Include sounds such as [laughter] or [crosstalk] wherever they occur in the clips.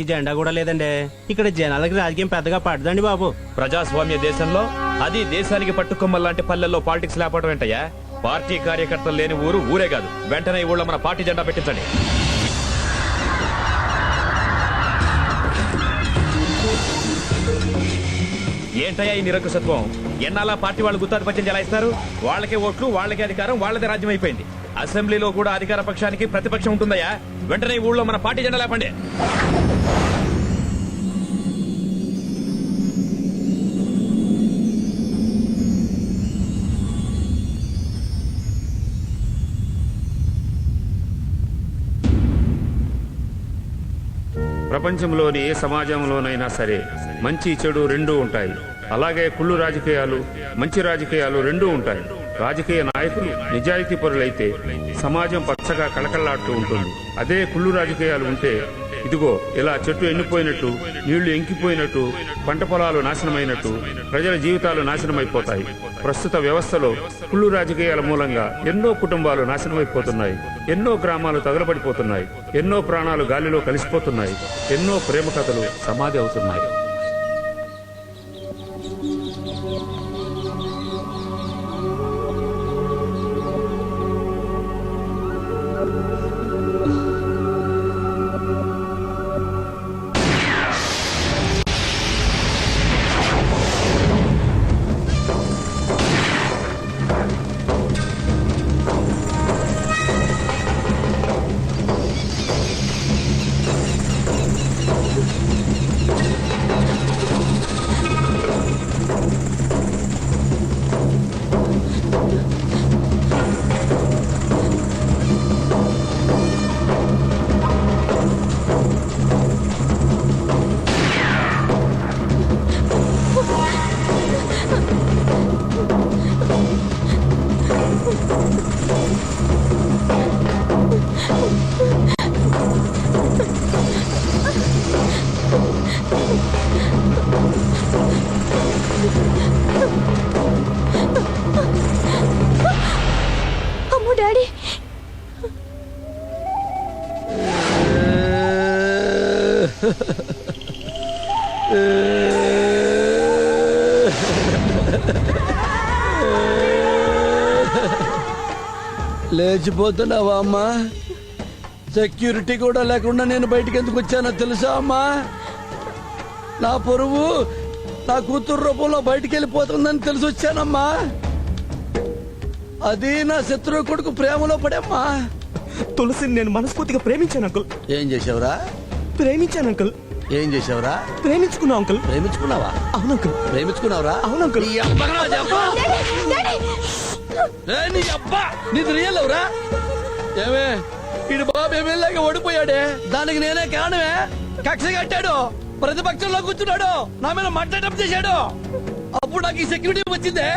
ఈ జెండా కూడా లేదండి. ఇక్కడ జనాలకి రాజకీయం పెద్దగా పడదండి బాబు. ప్రజాస్వామ్య దేశంలో అది దేశానికి పట్టుకొమ్మ లాంటి పల్లెల్లో పాలిటిక్స్ లేపడం ఏంటయ్యా? పార్టీ కార్యకర్తలు లేని ఊరు ఊరే కాదు. వెంటనే ఈ ఊళ్ళో మన పార్టీ జెండా పెట్టించండి. ఏంటయ్యా ఈ నిరంకుశత్వం? ఎన్నాలా పార్టీ వాళ్ళు గుత్తాధిపత్యం చెలాయిస్తారు? వాళ్ళకే ఓట్లు వాళ్ళకే అధికారం వాళ్ళదే రాజ్యం అయిపోయింది. అసెంబ్లీలో కూడా అధికార పక్షానికి ప్రతిపక్షం ఉంటుందయ్యా. వెంటనే ఊళ్ళో మన పార్టీ జెండా లేపండి. ప్రపంచంలోని ఏ సమాజంలోనైనా సరే మంచి చెడు రెండూ ఉంటాయి. అలాగే కుళ్ళు రాజకీయాలు మంచి రాజకీయాలు రెండూ ఉంటాయి. రాజకీయ నాయకులు నిజాయితీ పరులైతే సమాజం పచ్చగా కళకళలాడుతూ ఉంటుంది. అదే కుళ్ళు రాజకీయాలు ఉంటే ఇదిగో ఇలా చెట్టు ఎండిపోయినట్టు నీళ్ళు ఎంకిపోయినట్టు పంట పొలాలు నాశనమైనట్టు ప్రజల జీవితాలు నాశనమైపోతాయి. ప్రస్తుత వ్యవస్థలో కుళ్ళు రాజకీయాల మూలంగా ఎన్నో కుటుంబాలు నాశనమైపోతున్నాయి. ఎన్నో గ్రామాలు తగలబడిపోతున్నాయి. ఎన్నో ప్రాణాలు గాలిలో కలిసిపోతున్నాయి. ఎన్నో ప్రేమ కథలు సమాధి అవుతున్నాయి. లేచిపోతున్నావా అమ్మా? సెక్యూరిటీ కూడా లేకుండా నేను బయటికి ఎందుకు వచ్చానో తెలుసా అమ్మా? నా పొరుగు నా కూతురు రూపంలో బయటికి వెళ్ళిపోతుందని తెలిసి వచ్చానమ్మా. అది నా శత్రువు కొడుకు ప్రేమలో పడేమ్మా. తులసిని నేను మనస్ఫూర్తిగా ప్రేమించాను అంకుల్. ఏం చేసావురా ప్రేమించాను అంకుల్. ఏం చేసావురా ప్రేమించుకున్నా అంకుల్. ప్రేమించుకున్నావా? అవును అంకుల్. ప్రేమించుకున్నావురా? అవును అంకుల్. నీ అబ్బా నీది రియల్ ఏమే ఇడు బాబు ఎమ్మెల్యేగా ఓడిపోయాడే? దానికి నేనే కారణమే. కక్ష కట్టాడు. ప్రతిపక్షంలో కూర్చున్నాడు. నా మీద మాట్లాడటం చేశాడు. అప్పుడు నాకు ఈ సెక్యూరిటీ వచ్చిందే.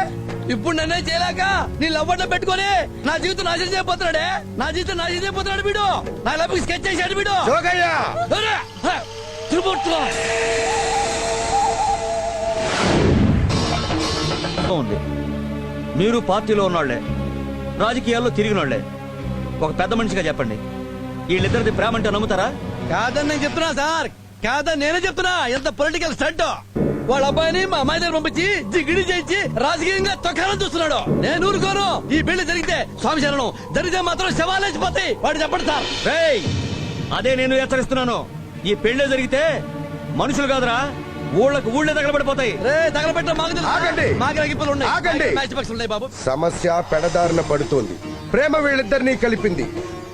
ఇప్పుడు నన్నే చేయలేక నీ లవ్వర్లో పెట్టుకొని నా జీవితం నాశనం చేయబోతున్నాడే. నా జీవితం నాశనం చేయబోతున్నాడు వీడు. నా లవ్ స్కెచ్ చేశాడు వీడు. ఉంది మీరు పార్టీలో ఉన్నోళ్ళే. రాజకీయాల్లో తిరిగినోళ్ళే. ఒక పెద్ద మనిషిగా చెప్పండి. వీళ్ళిద్దరిది ప్రేమ అంటే నమ్ముతారా? కాదని నేను చెప్తున్నా సార్. కాదని నేనే చెప్తున్నా. ఎంత పొలిటికల్ స్టంట్ వాళ్ళ అబ్బాయిని మా అమ్మాయి దగ్గర పంపించి జిగిడి చేయించి రాజకీయంగా తొక్కాలని చూస్తున్నాడు. నేను ఊరుకోను. ఈ పెళ్ళి జరిగితే స్వామి శరణం జరిగితే మాత్రం శవాలేసిపోతాయి వాడు చెప్పండి సార్. రేయ్! అదే నేను హెచ్చరిస్తున్నాను. ఈ పెళ్ళి జరిగితే మనుషులు కాదురా. ఊళ్ళకు ఊళ్ళే తగలబడిపోతాయి రే తగలబెట్ట మాకు తెలుసు. ఆగండి. మాకు రగిప్పులు ఉన్నాయి ఆగండి. మ్యాచ్ బాక్స్ ఉన్నాయి బాబు సమస్య పెడదారిన పడుతోంది ప్రేమ వీళ్ళిద్దరినీ కలిపింది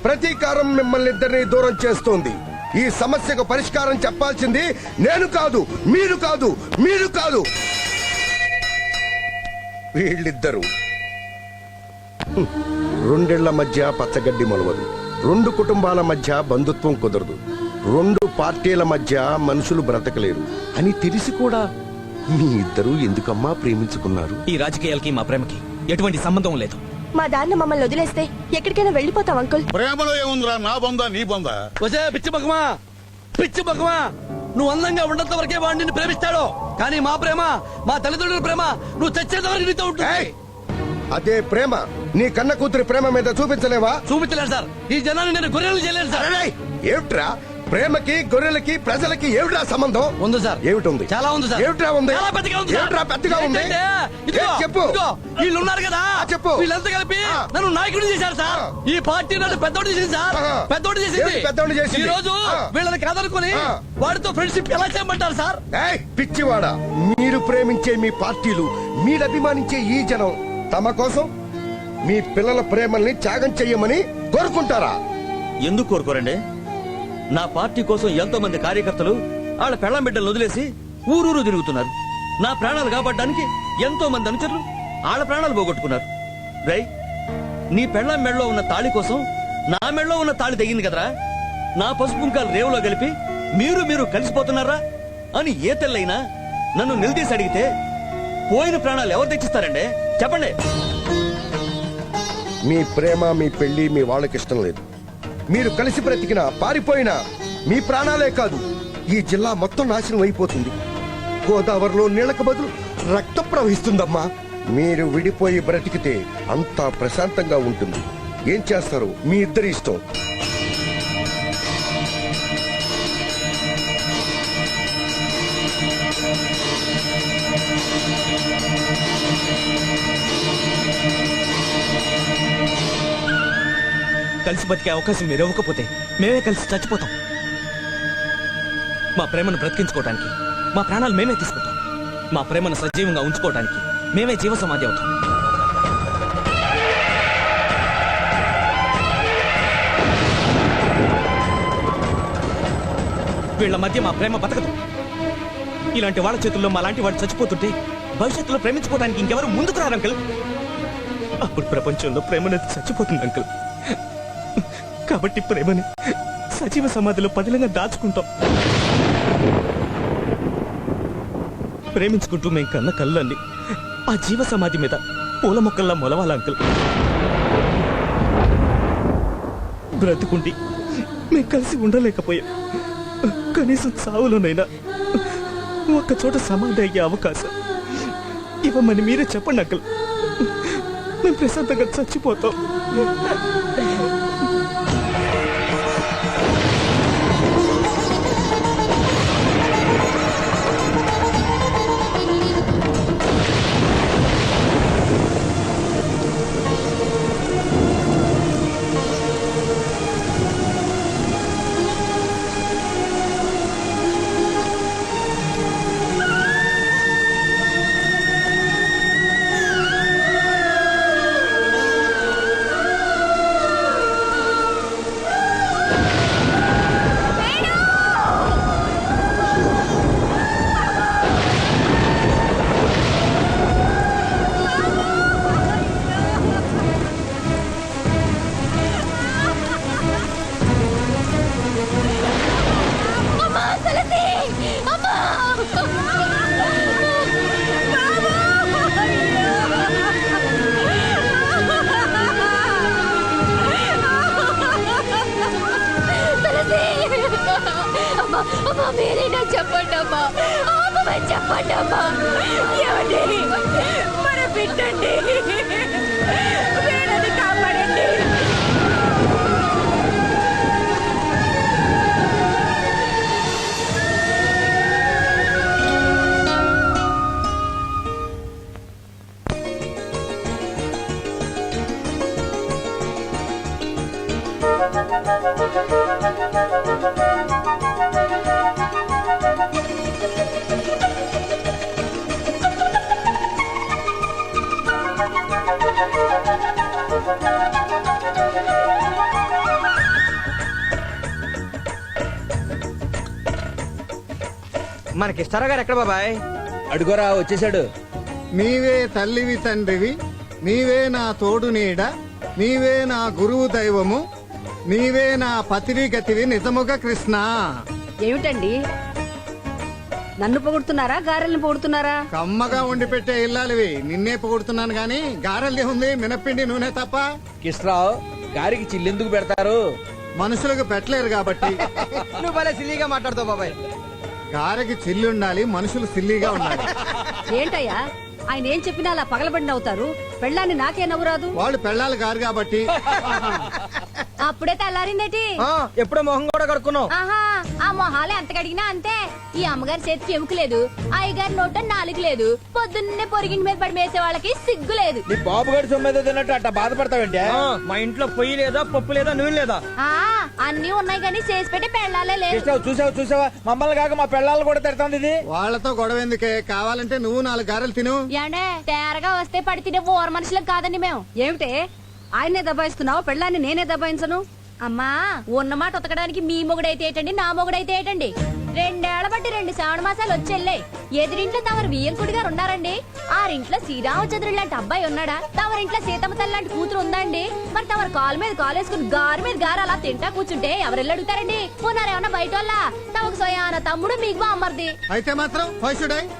ప్రతీకారం మిమ్మల్ని ఇద్దరిని దూరం చేస్తోంది ఈ సమస్యకు పరిష్కారం చెప్పాల్సింది నేను కాదు మీరు కాదు మీరు కాదు వీళ్ళిద్దరు హ్మ్. రెండేళ్ళ మధ్య పచ్చగడ్డి మొలవదు రెండు కుటుంబాల మధ్య బంధుత్వం కుదరదు రెండు పార్టీల మధ్య మనుషులు బ్రతకలేరు అని తెలిసి కూడా మీ ఇద్దరు ఎందుకమ్మా ప్రేమించుకున్నారు? ఈ రాజకీయాలకి మా ప్రేమకి ఎటువంటి సంబంధం లేదు. మా దాన్న మమ్మల్ని వదిలేస్తే ఎక్కడికైనా వెళ్ళిపోతాం అంకుల్. ప్రేమలో ఏముందిరా? నా బొందా నీ బొందా. వచ్చే పిచ్చి మగమా పిచ్చి మగమా నువ్వు అందంగా ఉన్నంత వరకే వాడు నిన్ను ప్రేమిస్తాడు? కానీ మా ప్రేమ మా తల్లిదండ్రుల ప్రేమ నువ్వు చచ్చేంత వరకు నీతో ఉంటుంది! అదే ప్రేమ. నీ కన్న కూతురి ప్రేమ మీద చూపించలేవా? చూపించలేను సార్. ఈ జనాన్ని నేను గొర్రెలు చేయలేను సార్! ఏమిట్రా? ప్రేమకి గొర్రెలకి ప్రజలకి ఏమిట్రా సంబంధం ఉంది సార్ ఏమిటి ఉంది చాలా ఉంది సార్ ఏమిట్రా ఉంది చాలా పెద్దగా ఉంది సార్. ఏమిట్రా పెద్దగా ఉంది ఏంటంటే, ఇదిగో, ఏంటి చెప్పు ఇదిగో, వీళ్ళు ఉన్నారు కదా ఆ, చెప్పు. వీళ్ళంతా కలిపి ఆ. నన్ను నాయకుడిని చేశారు సార్ ఆ. ఈ పార్టీ నన్ను పెద్దోడు చేసింది సార్ ఆహా. పెద్దోడు చేసింది ఏంటి పెద్దోడిని చేసింది? ఈ రోజు ఆ. వీళ్ళని కాదనుకుని ఆ. వాడితో ఫ్రెండ్షిప్ ఎలా చేయమంటారు సార్ ఏయ్, పిచ్చివాడా మీరు ప్రేమించే మీ పార్టీలు మీరు అభిమానించే ఈ జనం తమ కోసం మీ పిల్లల ప్రేమల్ని త్యాగం చెయ్యమని కోరుకుంటారా ఎందుకు కోరుకోరండి నా పార్టీ కోసం ఎంతో మంది కార్యకర్తలు వాళ్ళ పెళ్ళం బిడ్డలు వదిలేసి ఊరూరు తిరుగుతున్నారు. నా ప్రాణాలు కాపాడడానికి ఎంతో మంది అనుచరులు వాళ్ళ ప్రాణాలు పోగొట్టుకున్నారు. రై నీ పెళ్ళం మెడలో ఉన్న తాళి కోసం నా మెడలో ఉన్న తాళి తెగింది కదరా? నా పసుపుంకాలు రేవులో కలిపి మీరు మీరు కలిసిపోతున్నారా? అని ఏ తెల్లైనా నన్ను నిలదీసి అడిగితే పోయిన ప్రాణాలు ఎవరు తెచ్చిస్తారండి? చెప్పండి. మీ ప్రేమ మీ పెళ్ళి మీ వాళ్ళకి ఇష్టం లేదు. మీరు కలిసి బ్రతికినా పారిపోయినా మీ ప్రాణాలే కాదు ఈ జిల్లా మొత్తం నాశనం అయిపోతుంది. గోదావరిలో నీళ్ళకు బదులు రక్తం ప్రవహిస్తుందమ్మా. మీరు విడిపోయి బ్రతికితే అంతా ప్రశాంతంగా ఉంటుంది. ఏం చేస్తారు మీ ఇద్దరి ఇష్టం. కలిసి బతికే అవకాశం మీరు ఇవ్వకపోతే మేమే కలిసి చచ్చిపోతాం. మా ప్రేమను బ్రతికించుకోవడానికి మా ప్రాణాలు మేమే తీసుకుంటాం. మా ప్రేమను సజీవంగా ఉంచుకోవడానికి మేమే జీవ సమాధి అవుతాం. వీళ్ళ మధ్య మా ప్రేమ బతకదు. ఇలాంటి వాళ్ళ చేతుల్లో మా లాంటి వాడు చచ్చిపోతుంటే భవిష్యత్తులో ప్రేమించుకోవడానికి ఇంకెవరు ముందుకు రారు అంకల్? అప్పుడు ప్రపంచంలో ప్రేమ అనేది చచ్చిపోతుంది అంకల్. కాబట్టి ప్రేమని సజీవ సమాధిలో పదిలంగా దాచుకుంటాం. ప్రేమించుకుంటూ మేం కన్న కళ్ళండి ఆ జీవ సమాధి మీద పూల మొక్కల్లా మొలవాల అంకుల్. బ్రతుకుండి మేం కలిసి ఉండలేకపోయాం. కనీసం సావులోనైనా ఒక్క చోట సమాధి అయ్యే అవకాశం ఇవ్వమని మీరే చెప్పండి అంకుల్. మేము ప్రశాంతంగా చచ్చిపోతాం. మనకిస్తారా గారు ఎక్కడ బాబాయ్? అడుగోరా వచ్చేసాడు. నీవే తల్లివి తండ్రివి నీవే నా తోడు నీడ నీవే నా గురువు దైవము నీవే నా పతివి గతివి నిజముగా కృష్ణ. ఏమిటండి? నన్ను పొగుడుతున్నారా గారెల్ని పొగుడుతున్నారా? కమ్మగా వండి పెట్టే ఇల్లాలివి. నిన్నే పొగుడుతున్నాను గాని గారెల్ది ఉంది మినప్పిండి నూనె తప్ప. కిష్రావు గారికి చిల్లెందుకు పెడతారు? మనుషులకు పెట్టలేరు కాబట్టి. [laughs] నువ్వు భలే సిల్లీగా మాట్లాడుతావు బాబాయ్. గారెకి చిల్లి ఉండాలి మనుషులు సిల్లిగా ఉండాలి. ఏంటయ్యా? ఆయన ఏం చెప్పినా అలా పగలబడి నవ్వుతారు పెళ్ళాన్ని నాకే నవ్వురాదు? వాళ్ళు పెళ్ళాలి గారు కాబట్టి. అప్పుడే తెల్లారిందేటి? ఎప్పుడో మొహం కూడా కడుక్కున్నావు. ఆహా ఆ మొహాలు ఎంత కడిగినా అంతే. ఈ అమ్మగారి చేతికి ఎముక లేదు అయ్యగారి నోట నాలుగు లేదు పొద్దున్నే పొరిగింటి మీద పడి మేసే వాళ్ళకి సిగ్గు లేదు. నీ బాబు గడి సొమ్మేదో తిన్నట్టు అట్ట బాధపడతావంటే? మా ఇంట్లో పొయ్యి లేదా పప్పు లేదా నూనె లేదా? ఆ అన్ని ఉన్నాయి కానీ చేసి పెట్టి పెళ్ళాలే లేదు చూసావు చూసావు చూసావా? మమ్మల్ని కాక మా పిల్లలు కూడా తిడుతుంది ఇది. వాళ్ళతో గొడవ ఎందుకే? కావాలంటే నువ్వు నాలుగు గారెలు తిను. ఏండే తేరగా వస్తే పడి తినే ఓర మనుషులకు కాదండి మేము. ఏమిటే? ఆయనే దబాయిస్తున్నావు? పెళ్ళాన్ని నేనే దబాయించను? అమ్మా ఉన్నమాట ఉతకడానికి మీ మొగుడైతే ఏటండి నా మొగుడైతే ఏటండి? రెండేళ్ళ బట్టి రెండు శ్రావణ మాసాలు వచ్చెళ్ళాయి ఎదురింట్లో తమరు వియ్యంకుడి గారు ఉన్నారండి. ఆరింట్లో శ్రీరామచంద్రుడు లాంటి అబ్బాయి ఉన్నాడా? తమరింట్లో సీతమ్మ తల్లి లాంటి కూతురు ఉందా అండి మరి తమరు కాలు మీద కాలు వేసుకుని గారు మీద గారు అలా తింటా కూర్చుంటే ఎవరెళ్ళి అడుగుతారండి? పోనారేమన్నా బయట వాళ్ళ తమకు సోయాన తమ్ముడు మీకు బామ్మర్ది. అయితే మాత్రం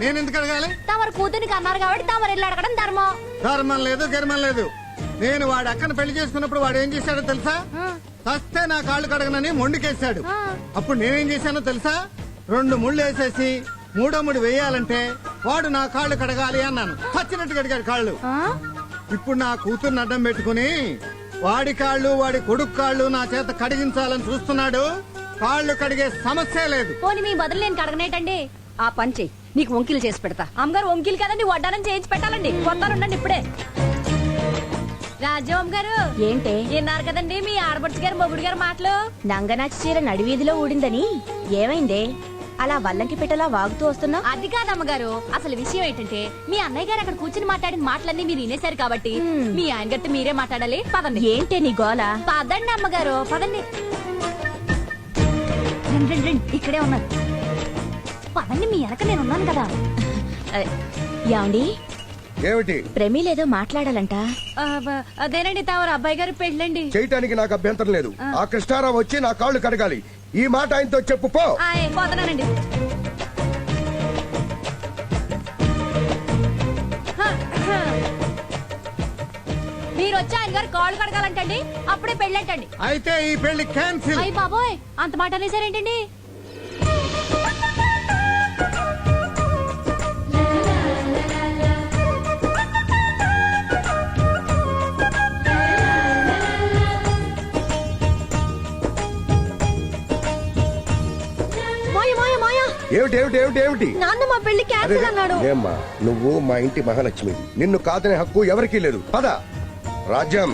నేను ఎందుకు అడగాలి? తమరు కూతురికి అన్నారు కాబట్టి తమరు వెళ్ళి అడగడం ధర్మం. ధర్మం లేదు గర్మం లేదు. నేను వాడి అక్కను పెళ్ళి చేసుకున్నప్పుడు వాడు ఏం చేశాడో తెలుసా? చస్తే నా కాళ్ళు కడగనని మొండికేశాడు. అప్పుడు నేనేం చేశానో తెలుసా? రెండు ముళ్ళు వేసేసి మూడో ముడి వేయాలంటే వాడు నా కాళ్ళు కడగాలి అన్నాను. చచ్చినట్టు కడిగాడు కాళ్ళు. ఆ? ఇప్పుడు నా కూతుర్ని అడ్డం పెట్టుకుని వాడి కాళ్ళు వాడి కొడుకు కాళ్ళు నా చేత కడిగించాలని చూస్తున్నాడు. కాళ్ళు కడిగే సమస్య లేదు. పోనీ మీ బదులు నేను కడగనేటండి? ఆ పని చెయ్యి నీకు వంకిలు చేసి పెడతా. అమ్మగారు వంకీలు కదండి వడ్డానం చేయించి పెట్టాలండి. కొత్తానుండండి ఇప్పుడే. రాజ్యం గారు ఏంటే? విన్నారు కదండి మీ ఆడపడుచు గారు మొగుడు గారు మాటలు? నంగనాచి చీర నడివీధిలో ఊడిందని. ఏమైందే? అలా వల్లంకి పెట్టలా వాగుతూ వస్తున్నా? అది కాదమ్మగారు. అసలు విషయం ఏంటంటే మీ అన్నయ్య గారు అక్కడ కూర్చుని మాట్లాడిన మాటలన్నీ మీరు వినేశారు కాబట్టి మీ ఆయన గట్టి మీరే మాట్లాడాలి. పదండి. ఏంటే నీ గోల? పదండి అమ్మగారు పదండి. రండి, రండి, రండి. ఇక్కడే ఉన్నారు పదండి మీ వెనక నేను ఉన్నాను కదా. యాండి ఏమిటి? ప్రమీలేదో మాట్లాడాలంట. అదేనండి తవరు అబ్బాయి గారు పెళ్ళండి. చేయటానికి నాకు అభ్యంతరం లేదు. ఆ కృష్ణారావు వచ్చి నా కాళ్ళు కడగాలి. ఈ మాట ఆయనతో చెప్పు పో. పోతున్నానండి. మీరు వచ్చి ఆయన గారు కాళ్ళు కడగాలంటండి అప్పుడే పెళ్ళంటండి. అయితే ఈ పెళ్ళి క్యాన్సిల్ అయ్యి బాబోయ్ అంత మాట అనేసారేంటండి? ఏమిటి ఏమిటి ఏమిటి ఏమిటి? నాన్న మా పెళ్ళి అరే, క్యాన్సిల్ అన్నాడు. ఏమ్మా నువ్వు మా ఇంటి మహాలక్ష్మి. నిన్ను కాదనే హక్కు ఎవరికీ లేదు. పద. రాజ్యం.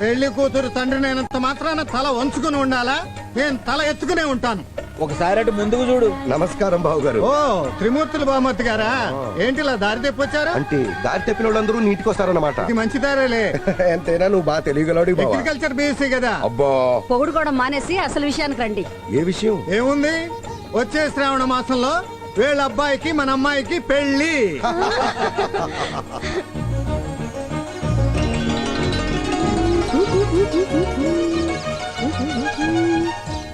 పెళ్ళి కూతురు తండ్రి నేనంత మాత్రాన తల వంచుకుని ఉండాలా? నేను తల ఎత్తుకునే ఉంటాను. ఒకసారి అటు ముందుకు చూడు. నమస్కారం బాబు గారు ఓ త్రిమూర్తులు బామర్తి గారా? ఏంటి ఇలా దారి తెప్పొచ్చారా? అంటే దారి తప్పిన వాళ్ళందరూ నీటికి వస్తారన్నమాట ఇది మంచి దారేలే. [laughs] ఎంతైనా నువ్వు బాగా తెలియగలవాడి బావా. అగ్రికల్చర్ బీఎస్సీ కదా? అబ్బా. పొగుడు కూడా మానేసి అసలు విషయానికి రండి. ఏ విషయం? ఏముంది? వచ్చే శ్రావణ మాసంలో వీళ్ళ అబ్బాయికి మన అమ్మాయికి పెళ్ళి [laughs]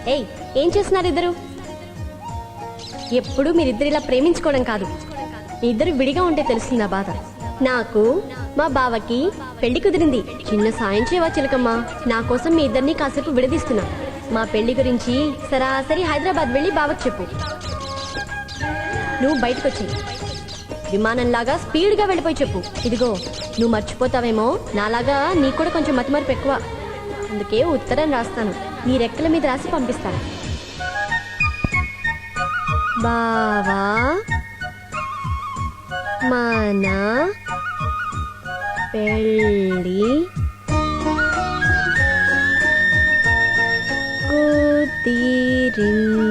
ఏయ్ ఏం చేస్తున్నారు ఇద్దరు? ఎప్పుడు మీరిద్దరు ఇలా ప్రేమించుకోవడం కాదు. మీ ఇద్దరు విడిగా ఉంటే తెలుస్తుంది ఆ బాధ. నాకు మా బావకి పెళ్ళి కుదిరింది. చిన్న సాయం చేయవా చిలకమ్మ? నా కోసం మీ ఇద్దరిని కాసేపు విడదీస్తున్నా. మా పెళ్ళి గురించి సరాసరి హైదరాబాద్ వెళ్ళి బావకి చెప్పు. నువ్వు బయటకు వచ్చి విమానంలాగా స్పీడ్గా వెళ్ళిపోయి చెప్పు. ఇదిగో నువ్వు మర్చిపోతావేమో? నాలాగా నీకు కూడా కొంచెం మతిమరుపు ఎక్కువ. అందుకే ఉత్తరం రాస్తాను. నీ రెక్కల మీద రాసి పంపిస్తాను బావా? మన? పెళ్ళి? కుదిరింది